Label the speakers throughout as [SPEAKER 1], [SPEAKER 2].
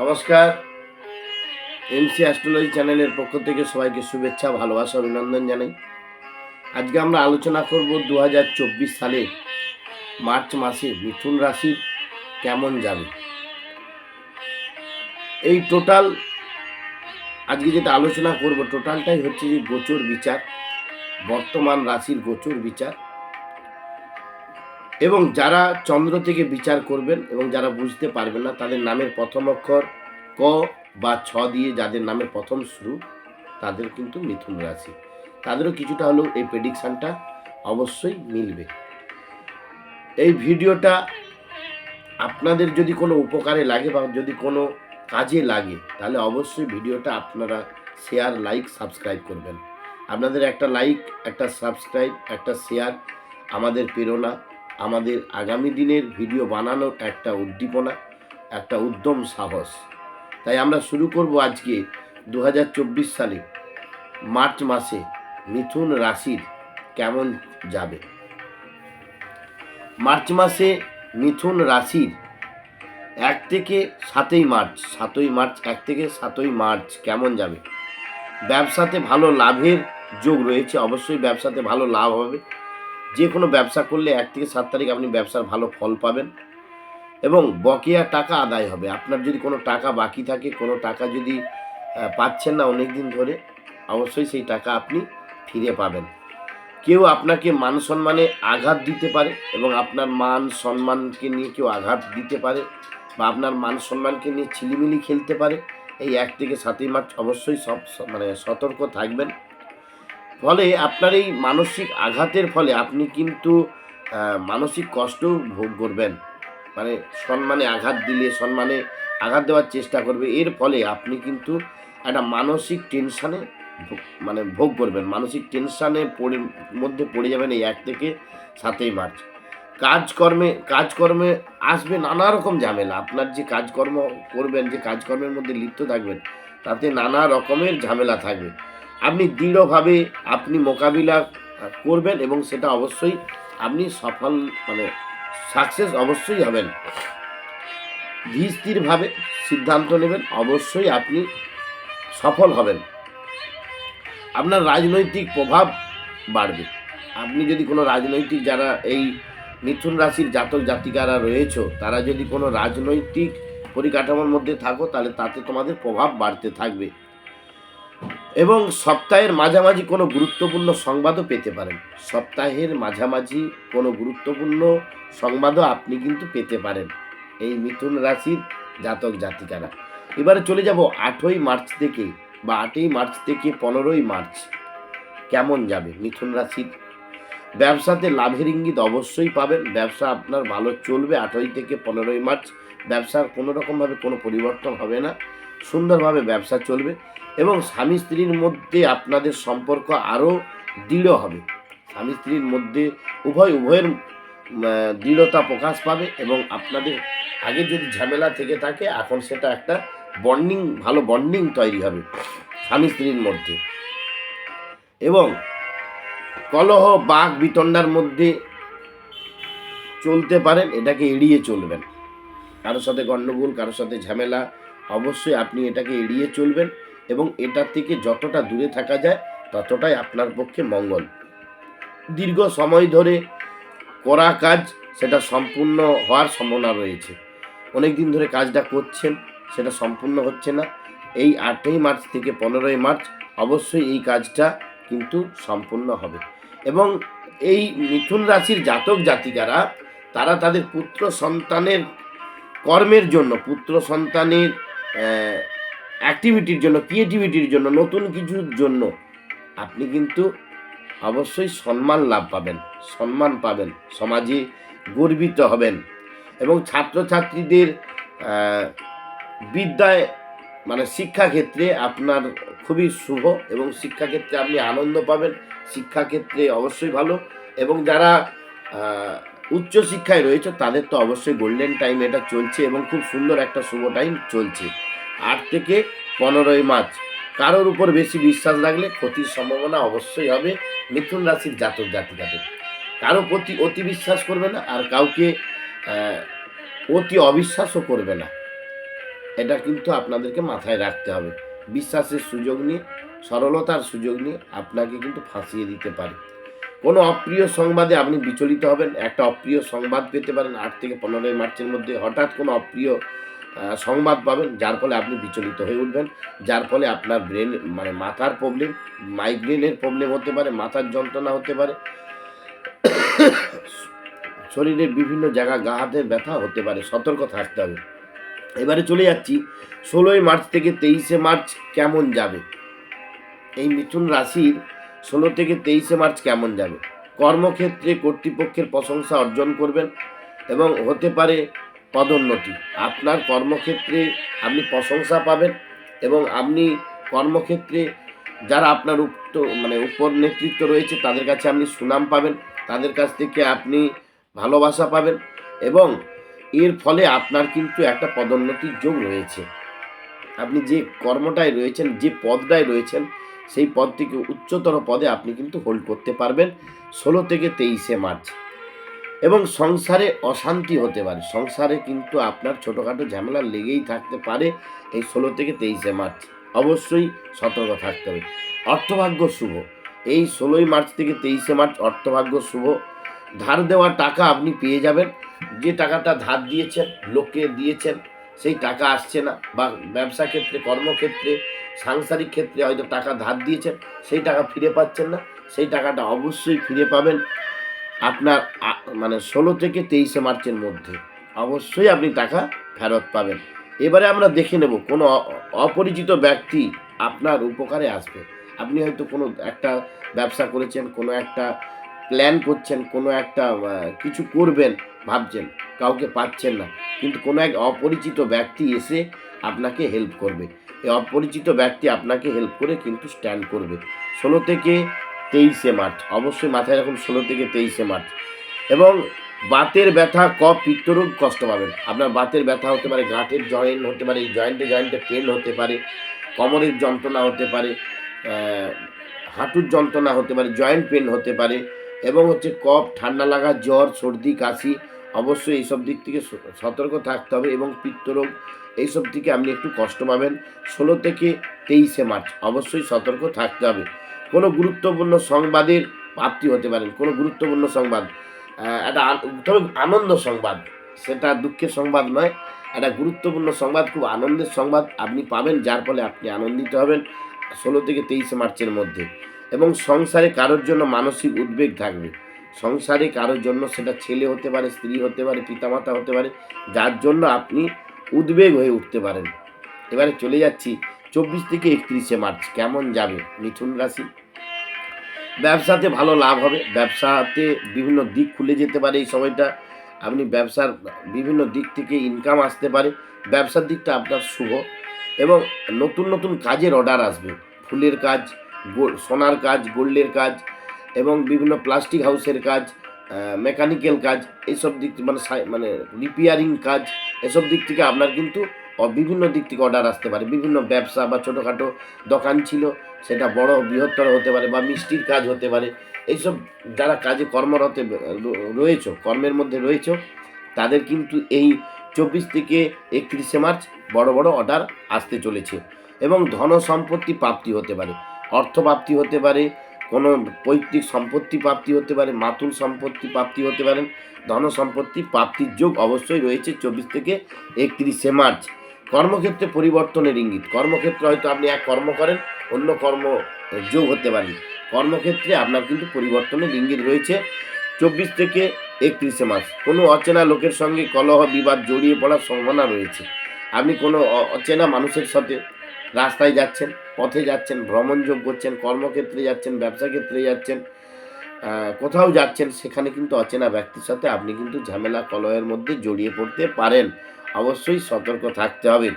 [SPEAKER 1] নমস্কার। MC astrology চ্যানেলের পক্ষ থেকে সবাইকে শুভেচ্ছা, ভালোবাসা, অভিনন্দন জানাই। আজকে আমরা আলোচনা করব দু সালে মার্চ মাসে মিথুন রাশির কেমন যাবে। এই টোটাল আজকে যেটা আলোচনা করব, টোটালটাই হচ্ছে যে গোচর বিচার, বর্তমান রাশির গোচর বিচার। এবং যারা চন্দ্র থেকে বিচার করবেন এবং যারা বুঝতে পারবেন না, তাদের নামের প্রথম অক্ষর ক বা ছ দিয়ে যাদের নামের প্রথম শুরু, তাদের কিন্তু মিথুন রাশি। তাদেরও কিছুটা হলেও এই প্রেডিকশানটা অবশ্যই মিলবে। এই ভিডিওটা আপনাদের যদি কোনো উপকারে লাগে বা যদি কোনো কাজে লাগে, তাহলে অবশ্যই ভিডিওটা আপনারা শেয়ার লাইক সাবস্ক্রাইব করবেন। আপনাদের একটা লাইক একটা সাবস্ক্রাইব একটা শেয়ার আমাদের প্রেরণা আমাদের আগামী দিনের ভিডিও বানানোর একটা উদ্দীপনা, একটা উদ্যম সাহস। তাই আমরা শুরু করব আজকে দু হাজার চব্বিশ সালে মার্চ মাসে মিথুন রাশির কেমন যাবে। মার্চ মাসে মিথুন রাশির এক থেকে সাতই মার্চ সাতই মার্চ, এক থেকে সাতই মার্চ কেমন যাবে? ব্যবসাতে ভালো লাভের যোগ রয়েছে, অবশ্যই ব্যবসাতে ভালো লাভ হবে। যে কোনো ব্যবসা করলে এক থেকে সাত তারিখ আপনি ব্যবসার ভালো ফল পাবেন এবং বকেয়া টাকা আদায় হবে। আপনার যদি কোনো টাকা বাকি থাকে, কোনো টাকা যদি পাচ্ছেন না অনেক দিন ধরে, অবশ্যই সেই টাকা আপনি ফিরে পাবেন। কেউ আপনাকে মান সম্মানে আঘাত দিতে পারে এবং আপনার মান সম্মানকে নিয়ে কেউ আঘাত দিতে পারে বা আপনার মান সম্মানকে নিয়ে ছিলিমিলি খেলতে পারে, এই এক থেকে সাতই মার্চ অবশ্যই সব মানে সতর্ক থাকবেন। ফলে আপনার এই মানসিক আঘাতের ফলে আপনি কিন্তু মানসিক কষ্ট ভোগ করবেন। মানে সম্মানে আঘাত দিলে সম্মানে আঘাত দেওয়ার চেষ্টা করবে। এর ফলে আপনি কিন্তু একটা মানসিক টেনশানে মানে ভোগ করবেন। মানসিক টেনশানে পড়ে, মধ্যে পড়ে যাবেন এই এক থেকে সাতই মার্চ। কাজকর্মে কাজকর্মে আসবে নানা রকম ঝামেলা। আপনার যে কাজকর্ম করবেন, যে কাজকর্মের মধ্যে লিপ্ত থাকবেন, তাতে নানা রকমের ঝামেলা থাকবে। আপনি দৃঢ়ভাবে আপনি মোকাবিলা করবেন এবং সেটা অবশ্যই আপনি সফল মানে সাকসেস অবশ্যই হবেন। ধীর স্থিরভাবে সিদ্ধান্ত নেবেন, অবশ্যই আপনি সফল হবেন। আপনার রাজনৈতিক প্রভাব বাড়বে। আপনি যদি কোনো রাজনৈতিক যারা এই মিথুন রাশির জাতক জাতিকারা রয়েছে, তারা যদি কোনো রাজনৈতিক পরিকাঠামোর মধ্যে থাকো, তাহলে তাতে তোমাদের প্রভাব বাড়তে থাকবে। এবং সপ্তাহের মাঝামাঝি কোনো গুরুত্বপূর্ণ সংবাদও পেতে পারেন। সপ্তাহের মাঝামাঝি কোনো গুরুত্বপূর্ণ সংবাদও আপনি কিন্তু পেতে পারেন এই মিথুন রাশির জাতক জাতিকারা। এবারে চলে যাব আটই মার্চ থেকে বা আটই মার্চ থেকে পনেরোই মার্চ। কেমন যাবে মিথুন রাশির? ব্যবসাতে লাভের ইঙ্গিত অবশ্যই পাবেন। ব্যবসা আপনার ভালো চলবে আটই থেকে পনেরোই মার্চ। ব্যবসার কোনো রকমভাবে কোনো পরিবর্তন হবে না। সুন্দরভাবে ব্যবসা চলবে এবং স্বামী স্ত্রীর মধ্যে আপনাদের সম্পর্ক আরও দৃঢ় হবে। স্বামী স্ত্রীর মধ্যে উভয়, উভয়ের দৃঢ়তা প্রকাশ পাবে এবং আপনাদের আগে যদি ঝামেলা থেকে থাকে, এখন সেটা একটা বন্ডিং, ভালো বন্ডিং তৈরি হবে স্বামী স্ত্রীর মধ্যে। এবং কলহ, বাঘ বিতণ্ডার মধ্যে চলতে পারেন, এটাকে এড়িয়ে চলবেন। কারোর সাথে গণ্ডগোল কারোর সাথে ঝামেলা অবশ্যই আপনি এটাকে এড়িয়ে চলবেন এবং এটার থেকে যতটা দূরে থাকা যায়, ততটাই আপনার পক্ষে মঙ্গল। দীর্ঘ সময় ধরে করা কাজ সেটা সম্পূর্ণ হওয়ার সম্ভাবনা রয়েছে। অনেক দিন ধরে কাজটা করছেন, সেটা সম্পূর্ণ হচ্ছে না। এই আটই মার্চ থেকে পনেরোই মার্চ অবশ্যই এই কাজটা কিন্তু সম্পূর্ণ হবে। এবং এই মিথুন রাশির জাতক জাতিকারা, তারা তাদের পুত্র সন্তানের কর্মের জন্য, পুত্র সন্তানের অ্যাক্টিভিটির জন্য ক্রিয়েটিভিটির জন্য, নতুন কিছুর জন্য আপনি কিন্তু অবশ্যই সম্মান লাভ পাবেন, সম্মান পাবেন, সমাজে গর্বিত হবেন এবং ছাত্রছাত্রীদের বিদ্যায় মানে শিক্ষাক্ষেত্রে আপনার খুবই শুভ এবং শিক্ষাক্ষেত্রে আপনি আনন্দ পাবেন, শিক্ষাক্ষেত্রে অবশ্যই ভালো এবং যারা উচ্চশিক্ষায় রয়েছে, তাদের তো অবশ্যই গোল্ডেন টাইম এটা চলছে এবং খুব সুন্দর একটা শুভ টাইম চলছে। আট থেকে পনেরোই মার্চ, কারোর উপর বেশি বিশ্বাস রাখলে ক্ষতির সম্ভাবনা অবশ্যই হবে মিথুন রাশির জাতক জাতিকাদের। কারও প্রতি অতি বিশ্বাস করবে না আর কাউকে অতি অবিশ্বাসও করবে না। এটা কিন্তু আপনাদেরকে মাথায় রাখতে হবে। বিশ্বাসের সুযোগ নিয়ে, সরলতার সুযোগ নিয়ে আপনাকে কিন্তু ফাঁসিয়ে দিতে পারে। কোনো অপ্রিয় সংবাদে আপনি বিচলিত হবেন, একটা অপ্রিয় সংবাদ পেতে পারেন আট থেকে পনেরোই মার্চের মধ্যে হঠাৎ কোনো অপ্রিয় সংবাদ পাবেন, যার ফলে আপনি বিচলিত হয়ে উঠবেন, যার ফলে আপনার ব্রেন মানে মাথার প্রবলেম মাইগ্রেনের প্রবলেম হতে পারে, মাথার যন্ত্রণা হতে পারে, শরীরের বিভিন্ন জায়গা, গা, হাতের ব্যথা হতে পারে, সতর্ক থাকতে হবে। এবারে চলে যাচ্ছি, ষোলোই মার্চ থেকে তেইশে মার্চ কেমন যাবে? এই মিথুন রাশির ষোলো থেকে তেইশে মার্চ কেমন যাবে? কর্মক্ষেত্রে কর্তৃপক্ষের প্রশংসা অর্জন করবেন এবং হতে পারে পদোন্নতি। আপনার কর্মক্ষেত্রে আপনি প্রশংসা পাবেন এবং আপনি কর্মক্ষেত্রে যারা আপনার উক্ত মানে উপর নেতৃত্ব রয়েছে, তাদের কাছে আপনি সুনাম পাবেন, তাদের কাছ থেকে আপনি ভালোবাসা পাবেন এবং এর ফলে আপনার কিন্তু একটা পদোন্নতির যোগ রয়েছে। আপনি যে কর্মটায় রয়েছেন, যে পদটায় রয়েছেন সেই পদ থেকে উচ্চতর পদে আপনি কিন্তু হোল্ড করতে পারবেন ষোলো থেকে তেইশে মার্চ। এবং সংসারে অশান্তি হতে পারে। সংসারে কিন্তু আপনার ছোটোখাটো ঝামেলা লেগেই থাকতে পারে এই ষোলো থেকে তেইশে মার্চ। অবশ্যই সতর্ক থাকতে হবে। অর্থভাগ্য শুভ। এই ষোলোই মার্চ থেকে তেইশে মার্চ অর্থভাগ্য শুভ। ধার দেওয়া টাকা আপনি পেয়ে যাবেন। যে টাকাটা ধার দিয়েছেন লোককে দিয়েছেন, সেই টাকা আসছে না। বা ব্যবসা ক্ষেত্রে, কর্মক্ষেত্রে সাংসারিক ক্ষেত্রে হয়তো টাকা ধার দিয়েছেন সেই টাকা ফিরে পাচ্ছেন না। সেই টাকাটা অবশ্যই ফিরে পাবেন আপনার মানে ষোলো থেকে তেইশে মার্চের মধ্যে। অবশ্যই আপনি টাকা ফেরত পাবেন। এবারে আমরা দেখে নেব, কোনো অপরিচিত ব্যক্তি আপনার উপকারে আসবে। আপনি হয়তো কোনো একটা ব্যবসা করেছেন, কোনো একটা প্ল্যান করছেন, কোনো একটা কিছু করবেন, ভাবছেন, কাউকে পাচ্ছেন না। কিন্তু কোনো এক অপরিচিত ব্যক্তি এসে আপনাকে হেল্প করবে। অপরিচিত ব্যক্তি আপনাকে হেল্প করে কিন্তু স্ট্যান্ড করবে। ষোলো থেকে তেইশে মার্চ, অবশ্যই মাথায় রাখুন ষোলো থেকে তেইশে মার্চ। এবং বাতের ব্যথা কফ পিত্তরোগ কষ্ট পাবেন। আপনার বাতের ব্যথা হতে পারে, গাঁটের জয়েন্ট হতে পারে জয়েন্টে জয়েন্টে পেন হতে পারে, কোমরের যন্ত্রণা হতে পারে হাঁটুর যন্ত্রণা হতে পারে জয়েন্ট পেন হতে পারে, এবং হচ্ছে কফ, ঠান্ডা লাগা, জ্বর, সর্দি, কাশি, অবশ্যই এইসব দিক থেকে সতর্ক থাকতে হবে এবং পিত্তরোগ এইসব থেকে আপনি একটু কষ্ট পাবেন। ষোলো থেকে তেইশে মার্চ, অবশ্যই সতর্ক থাকতে হবে। কোনো গুরুত্বপূর্ণ সংবাদের প্রাপ্তি হতে পারেন, কোনো গুরুত্বপূর্ণ সংবাদ। একটা তবে আনন্দ সংবাদ, সেটা দুঃখের সংবাদ নয়। একটা গুরুত্বপূর্ণ সংবাদ, খুব আনন্দের সংবাদ আপনি পাবেন, যার ফলে আপনি আনন্দিত হবেন ষোলো থেকে তেইশে মার্চের মধ্যে। এবং সংসারে কারোর জন্য মানসিক উদ্বেগ থাকবে। সংসারে কারোর জন্য সেটা ছেলে হতে পারে, স্ত্রী হতে পারে, পিতামাতা হতে পারে, যার জন্য আপনি উদ্বেগ হয়ে উঠতে পারেন। এবারে চলে যাচ্ছি চব্বিশ থেকে একত্রিশে মার্চ, কেমন যাবে মিথুন রাশি? ব্যবসাতে ভালো লাভ হবে, ব্যবসাতে বিভিন্ন দিক খুলে যেতে পারে এই সময়টা। আপনি ব্যবসার বিভিন্ন দিক থেকে ইনকাম আসতে পারে, ব্যবসার দিকটা আপনার শুভ। এবং নতুন নতুন কাজের অর্ডার আসবে, ফুলের কাজ সোনার কাজ, গোল্ডের কাজ, এবং বিভিন্ন প্লাস্টিক হাউসের কাজ মেকানিক্যাল কাজ এইসব দিক মানে মানে রিপেয়ারিং কাজ, এসব দিক থেকে আপনার কিন্তু বিভিন্ন দিক থেকে অর্ডার আসতে পারে। বিভিন্ন ব্যবসা বা ছোটোখাটো দোকান ছিল, সেটা বড়, বৃহত্তর হতে পারে বা মিষ্টির কাজ হতে পারে। এইসব যারা কাজে কর্মরত রয়েছ, কর্মের মধ্যে রয়েছ, তাদের কিন্তু এই চব্বিশ থেকে একত্রিশে মার্চ বড় বড় অর্ডার আসতে চলেছে। এবং ধন সম্পত্তি প্রাপ্তি হতে পারে। অর্থ প্রাপ্তি হতে পারে কোনো পৈতৃক সম্পত্তি প্রাপ্তি হতে পারে, মাতুল সম্পত্তি প্রাপ্তি হতে পারেন ধন সম্পত্তি প্রাপ্তির যোগ অবশ্যই রয়েছে চব্বিশ থেকে একত্রিশে মার্চ। কর্মক্ষেত্রে পরিবর্তনের ইঙ্গিত, কর্মক্ষেত্রে হয়তো আপনি এক কর্ম করেন, অন্য কর্ম যোগ হতে পারেন কর্মক্ষেত্রে আপনার কিন্তু পরিবর্তনের ইঙ্গিত রয়েছে চব্বিশ থেকে একত্রিশে মাস কোনো অচেনা লোকের সঙ্গে কলহ, বিবাদ জড়িয়ে পড়ার সম্ভাবনা রয়েছে। আপনি কোনো অচেনা মানুষের সাথে রাস্তায় যাচ্ছেন পথে যাচ্ছেন ভ্রমণ যোগ করছেন কর্মক্ষেত্রে যাচ্ছেন, ব্যবসা ক্ষেত্রে যাচ্ছেন কোথাও যাচ্ছেন, সেখানে কিন্তু অচেনা ব্যক্তির সাথে আপনি কিন্তু ঝামেলা, কলহের মধ্যে জড়িয়ে পড়তে পারেন। অবশ্যই সতর্ক থাকতে হবে।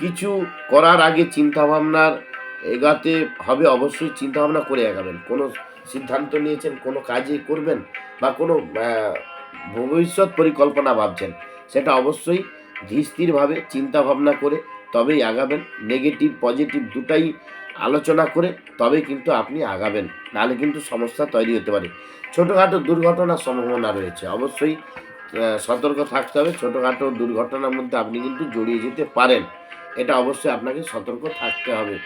[SPEAKER 1] কিছু করার আগে চিন্তাভাবনার এগাতে হবে, অবশ্যই চিন্তাভাবনা করে এগাবেন কোনো সিদ্ধান্ত নিয়েছেন, কোনো কাজে করবেন বা কোনো ভবিষ্যৎ পরিকল্পনা ভাবছেন, সেটা অবশ্যই ধীরস্থিরভাবে চিন্তা ভাবনা করে তবেই আগাবেন। নেগেটিভ, পজিটিভ দুটাই আলোচনা করে তবে কিন্তু আপনি আগাবেন। নাহলে কিন্তু সমস্যা তৈরি হতে পারে। ছোটোখাটো দুর্ঘটনার সম্ভাবনা রয়েছে। অবশ্যই সতর্ক থাকতে হবে। ছোটোখাটো দুর্ঘটনার মধ্যে আপনি কিন্তু জড়িয়ে যেতে পারেন। এটা অবশ্যই আপনাকে সতর্ক থাকতে হবে।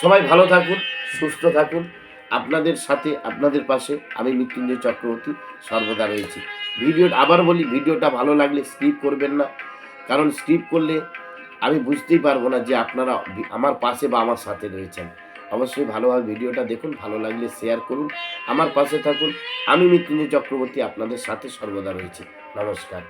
[SPEAKER 1] সবাই ভালো থাকুন, সুস্থ থাকুন। আপনাদের সাথে, আপনাদের পাশে আমি মৃত্যুঞ্জয় চক্রবর্তী সর্বদা রয়েছি। ভিডিও, আবার বলি, ভিডিওটা ভালো লাগলে স্কিপ করবেন না। কারণ স্কিপ করলে আমি বুঝতেই পারব না যে আপনারা আমার পাশে বা আমার সাথে রয়েছেন। অবশ্যই ভালোভাবে ভিডিওটা দেখুন, ভালো লাগলে শেয়ার করুন, আমার পাশে থাকুন। আমি মৃত্যুঞ্জয় চক্রবর্তী আপনাদের সাথে সর্বদা রয়েছে। নমস্কার।